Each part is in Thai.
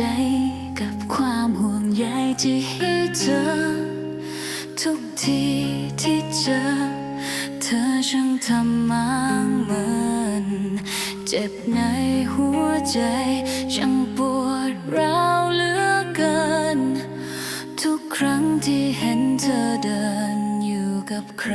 ใจกับความห่วงใยที่ให้เธอ ทุกทีที่เจอ เธอช่างทำมังเหมือนเจ็บในหัวใจช่างปวดร้าวเหลือเกิน ทุกครั้งที่เห็นเธอเดินอยู่กับใคร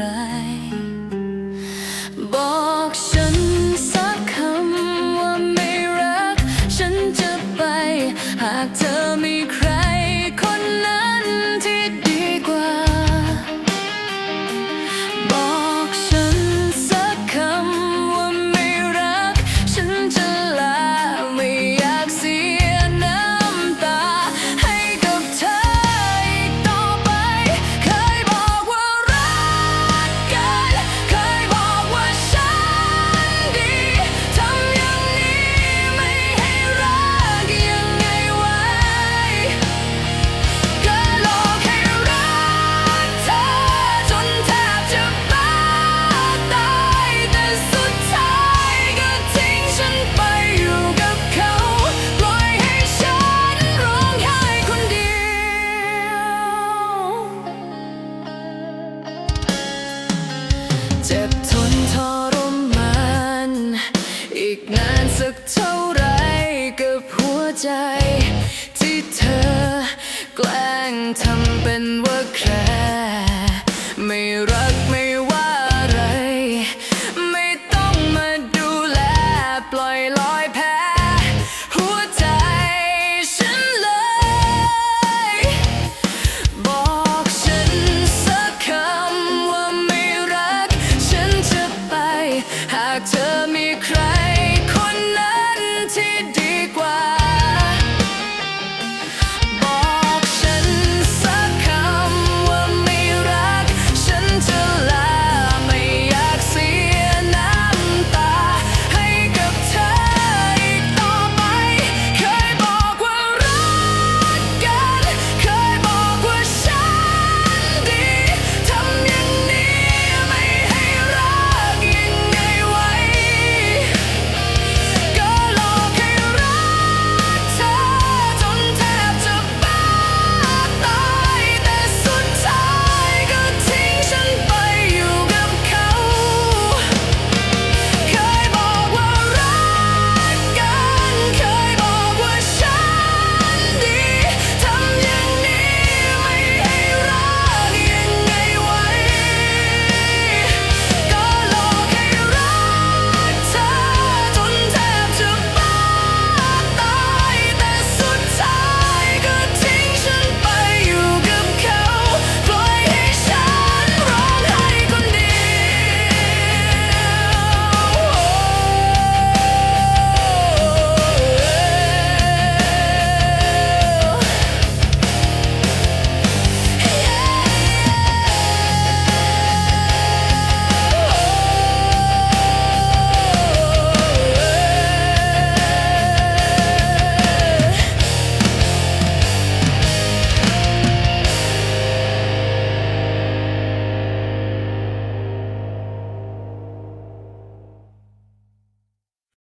นานสักเท่าไรกับหัวใจ ที่เธอ แกล้งทำเป็นว่าแคร์ไม่รู้